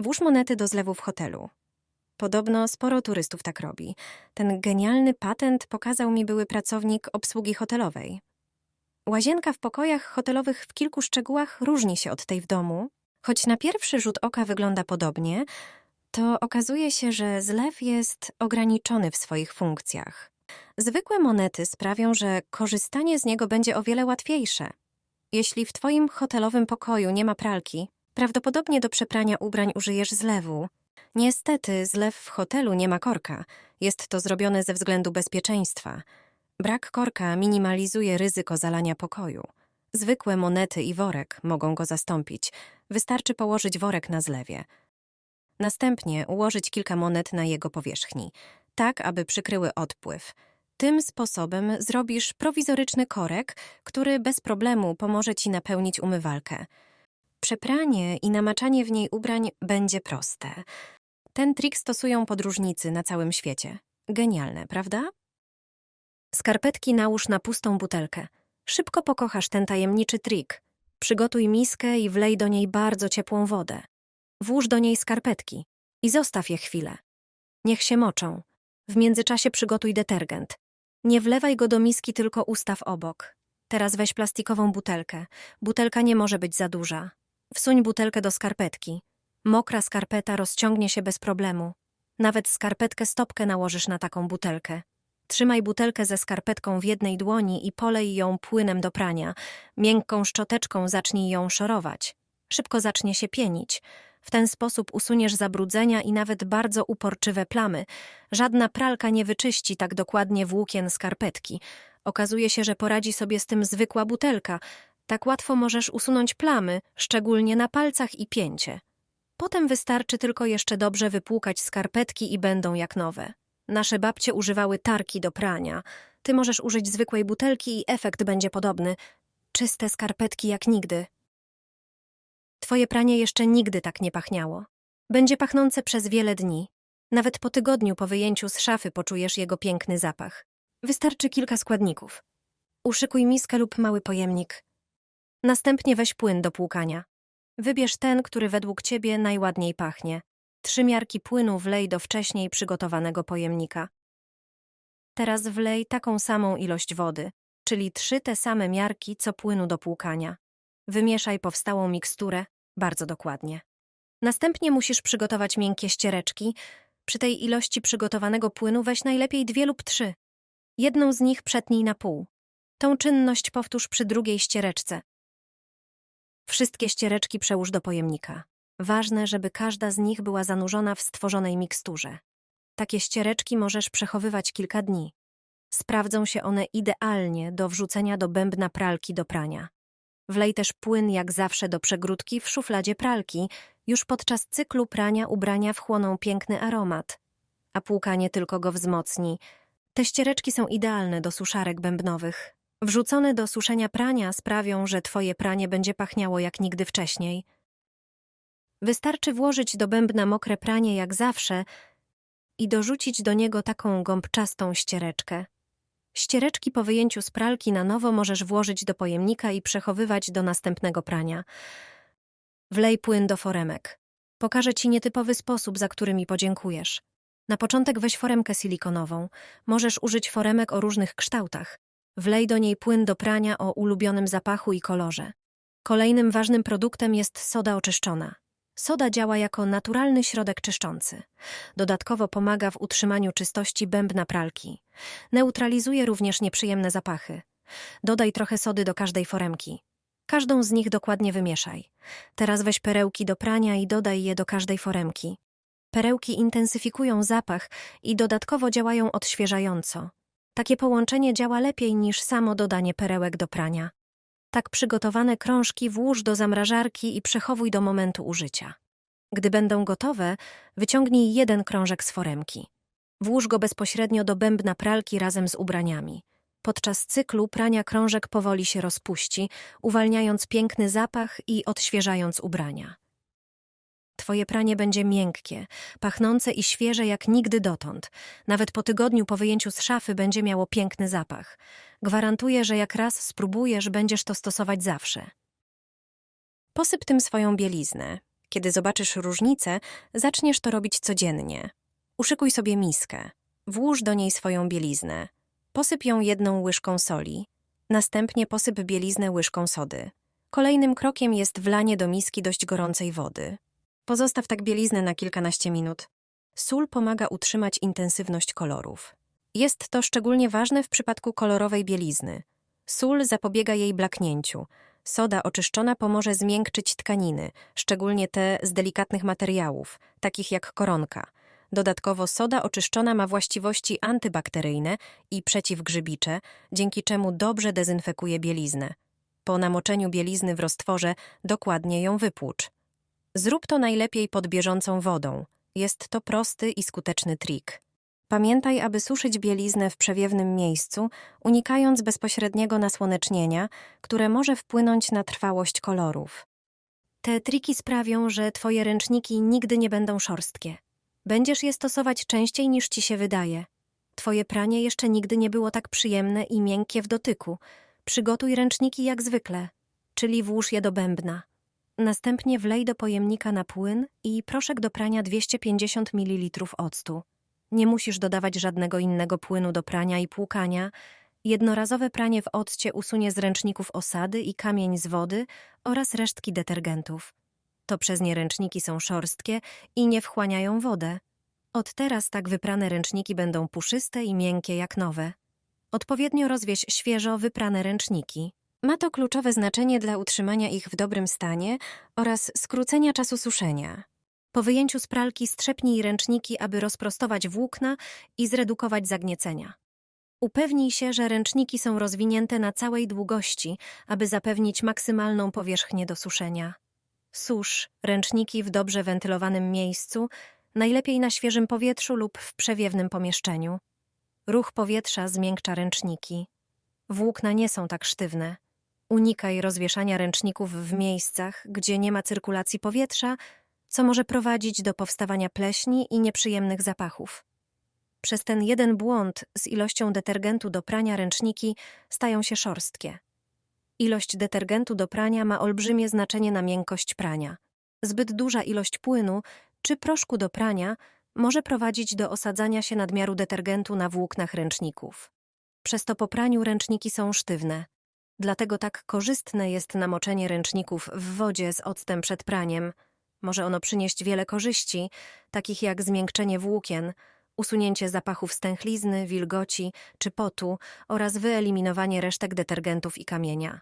Włóż monety do zlewu w hotelu. Podobno sporo turystów tak robi. Ten genialny patent pokazał mi były pracownik obsługi hotelowej. Łazienka w pokojach hotelowych w kilku szczegółach różni się od tej w domu. Choć na pierwszy rzut oka wygląda podobnie, to okazuje się, że zlew jest ograniczony w swoich funkcjach. Zwykłe monety sprawią, że korzystanie z niego będzie o wiele łatwiejsze. Jeśli w twoim hotelowym pokoju nie ma pralki, prawdopodobnie do przeprania ubrań użyjesz zlewu. Niestety, zlew w hotelu nie ma korka. Jest to zrobione ze względu bezpieczeństwa. Brak korka minimalizuje ryzyko zalania pokoju. Zwykłe monety i worek mogą go zastąpić. Wystarczy położyć worek na zlewie. Następnie ułożyć kilka monet na jego powierzchni, tak aby przykryły odpływ. Tym sposobem zrobisz prowizoryczny korek, który bez problemu pomoże ci napełnić umywalkę. Przepranie i namaczanie w niej ubrań będzie proste. Ten trik stosują podróżnicy na całym świecie. Genialne, prawda? Skarpetki nałóż na pustą butelkę. Szybko pokochasz ten tajemniczy trik. Przygotuj miskę i wlej do niej bardzo ciepłą wodę. Włóż do niej skarpetki i zostaw je chwilę. Niech się moczą. W międzyczasie przygotuj detergent. Nie wlewaj go do miski, tylko ustaw obok. Teraz weź plastikową butelkę. Butelka nie może być za duża. Wsuń butelkę do skarpetki. Mokra skarpeta rozciągnie się bez problemu. Nawet skarpetkę stopkę nałożysz na taką butelkę. Trzymaj butelkę ze skarpetką w jednej dłoni i polej ją płynem do prania. Miękką szczoteczką zacznij ją szorować. Szybko zacznie się pienić. W ten sposób usuniesz zabrudzenia i nawet bardzo uporczywe plamy. Żadna pralka nie wyczyści tak dokładnie włókien skarpetki. Okazuje się, że poradzi sobie z tym zwykła butelka. Tak łatwo możesz usunąć plamy, szczególnie na palcach i pięcie. Potem wystarczy tylko jeszcze dobrze wypłukać skarpetki i będą jak nowe. Nasze babcie używały tarki do prania. Ty możesz użyć zwykłej butelki i efekt będzie podobny. Czyste skarpetki jak nigdy. Twoje pranie jeszcze nigdy tak nie pachniało. Będzie pachnące przez wiele dni. Nawet po tygodniu po wyjęciu z szafy poczujesz jego piękny zapach. Wystarczy kilka składników. Uszykuj miskę lub mały pojemnik. Następnie weź płyn do płukania. Wybierz ten, który według ciebie najładniej pachnie. Trzy miarki płynu wlej do wcześniej przygotowanego pojemnika. Teraz wlej taką samą ilość wody, czyli trzy te same miarki co płynu do płukania. Wymieszaj powstałą miksturę bardzo dokładnie. Następnie musisz przygotować miękkie ściereczki. Przy tej ilości przygotowanego płynu weź najlepiej dwie lub trzy. Jedną z nich przetnij na pół. Tą czynność powtórz przy drugiej ściereczce. Wszystkie ściereczki przełóż do pojemnika. Ważne, żeby każda z nich była zanurzona w stworzonej miksturze. Takie ściereczki możesz przechowywać kilka dni. Sprawdzą się one idealnie do wrzucenia do bębna pralki do prania. Wlej też płyn jak zawsze do przegródki w szufladzie pralki. Już podczas cyklu prania ubrania wchłoną piękny aromat, a płukanie tylko go wzmocni. Te ściereczki są idealne do suszarek bębnowych. Wrzucone do suszenia prania sprawią, że twoje pranie będzie pachniało jak nigdy wcześniej. Wystarczy włożyć do bębna mokre pranie jak zawsze i dorzucić do niego taką gąbczastą ściereczkę. Ściereczki po wyjęciu z pralki na nowo możesz włożyć do pojemnika i przechowywać do następnego prania. Wlej płyn do foremek. Pokażę ci nietypowy sposób, za który mi podziękujesz. Na początek weź foremkę silikonową. Możesz użyć foremek o różnych kształtach. Wlej do niej płyn do prania o ulubionym zapachu i kolorze. Kolejnym ważnym produktem jest soda oczyszczona. Soda działa jako naturalny środek czyszczący. Dodatkowo pomaga w utrzymaniu czystości bębna pralki. Neutralizuje również nieprzyjemne zapachy. Dodaj trochę sody do każdej foremki. Każdą z nich dokładnie wymieszaj. Teraz weź perełki do prania i dodaj je do każdej foremki. Perełki intensyfikują zapach i dodatkowo działają odświeżająco. Takie połączenie działa lepiej niż samo dodanie perełek do prania. Tak przygotowane krążki włóż do zamrażarki i przechowuj do momentu użycia. Gdy będą gotowe, wyciągnij jeden krążek z foremki. Włóż go bezpośrednio do bębna pralki razem z ubraniami. Podczas cyklu prania krążek powoli się rozpuści, uwalniając piękny zapach i odświeżając ubrania. Twoje pranie będzie miękkie, pachnące i świeże jak nigdy dotąd. Nawet po tygodniu po wyjęciu z szafy będzie miało piękny zapach. Gwarantuję, że jak raz spróbujesz, będziesz to stosować zawsze. Posyp tym swoją bieliznę Kiedy zobaczysz różnicę, zaczniesz to robić codziennie. Uszykuj sobie miskę. Włóż do niej swoją bieliznę. Posyp ją jedną łyżką soli. Następnie posyp bieliznę łyżką sody. Kolejnym krokiem jest wlanie do miski dość gorącej wody. Pozostaw tak bieliznę na kilkanaście minut. Sól pomaga utrzymać intensywność kolorów. Jest to szczególnie ważne w przypadku kolorowej bielizny. Sól zapobiega jej blaknięciu. Soda oczyszczona pomoże zmiękczyć tkaniny, szczególnie te z delikatnych materiałów, takich jak koronka. Dodatkowo soda oczyszczona ma właściwości antybakteryjne i przeciwgrzybicze, dzięki czemu dobrze dezynfekuje bieliznę. Po namoczeniu bielizny w roztworze dokładnie ją wypłucz. Zrób to najlepiej pod bieżącą wodą. Jest to prosty i skuteczny trik. Pamiętaj, aby suszyć bieliznę w przewiewnym miejscu, unikając bezpośredniego nasłonecznienia, które może wpłynąć na trwałość kolorów. Te triki sprawią, że twoje ręczniki nigdy nie będą szorstkie. Będziesz je stosować częściej niż ci się wydaje. Twoje pranie jeszcze nigdy nie było tak przyjemne i miękkie w dotyku. Przygotuj ręczniki jak zwykle, czyli włóż je do bębna. Następnie wlej do pojemnika na płyn i proszek do prania 250 ml octu. Nie musisz dodawać żadnego innego płynu do prania i płukania. Jednorazowe pranie w occie usunie z ręczników osady i kamień z wody oraz resztki detergentów. To przez nie ręczniki są szorstkie i nie wchłaniają wodę. Od teraz tak wyprane ręczniki będą puszyste i miękkie jak nowe. Odpowiednio rozwieź świeżo wyprane ręczniki. Ma to kluczowe znaczenie dla utrzymania ich w dobrym stanie oraz skrócenia czasu suszenia. Po wyjęciu z pralki strzepnij ręczniki, aby rozprostować włókna i zredukować zagniecenia. Upewnij się, że ręczniki są rozwinięte na całej długości, aby zapewnić maksymalną powierzchnię do suszenia. Susz ręczniki w dobrze wentylowanym miejscu, najlepiej na świeżym powietrzu lub w przewiewnym pomieszczeniu. Ruch powietrza zmiękcza ręczniki. Włókna nie są tak sztywne. Unikaj rozwieszania ręczników w miejscach, gdzie nie ma cyrkulacji powietrza, co może prowadzić do powstawania pleśni i nieprzyjemnych zapachów. Przez ten jeden błąd z ilością detergentu do prania ręczniki stają się szorstkie. Ilość detergentu do prania ma olbrzymie znaczenie na miękkość prania. Zbyt duża ilość płynu czy proszku do prania może prowadzić do osadzania się nadmiaru detergentu na włóknach ręczników. Przez to po praniu ręczniki są sztywne. Dlatego tak korzystne jest namoczenie ręczników w wodzie z octem przed praniem. Może ono przynieść wiele korzyści, takich jak zmiękczenie włókien, usunięcie zapachów stęchlizny, wilgoci czy potu oraz wyeliminowanie resztek detergentów i kamienia.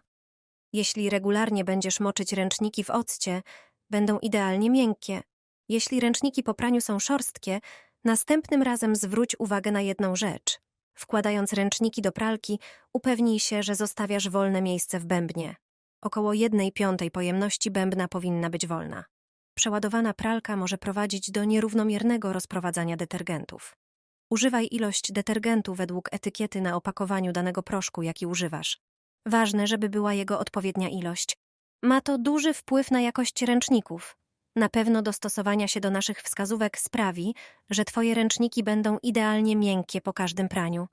Jeśli regularnie będziesz moczyć ręczniki w occie, będą idealnie miękkie. Jeśli ręczniki po praniu są szorstkie, następnym razem zwróć uwagę na jedną rzecz. Wkładając ręczniki do pralki, upewnij się, że zostawiasz wolne miejsce w bębnie. Około jednej piątej pojemności bębna powinna być wolna. Przeładowana pralka może prowadzić do nierównomiernego rozprowadzania detergentów. Używaj ilość detergentu według etykiety na opakowaniu danego proszku, jaki używasz. Ważne, żeby była jego odpowiednia ilość. Ma to duży wpływ na jakość ręczników. Na pewno dostosowania się do naszych wskazówek sprawi, że Twoje ręczniki będą idealnie miękkie po każdym praniu.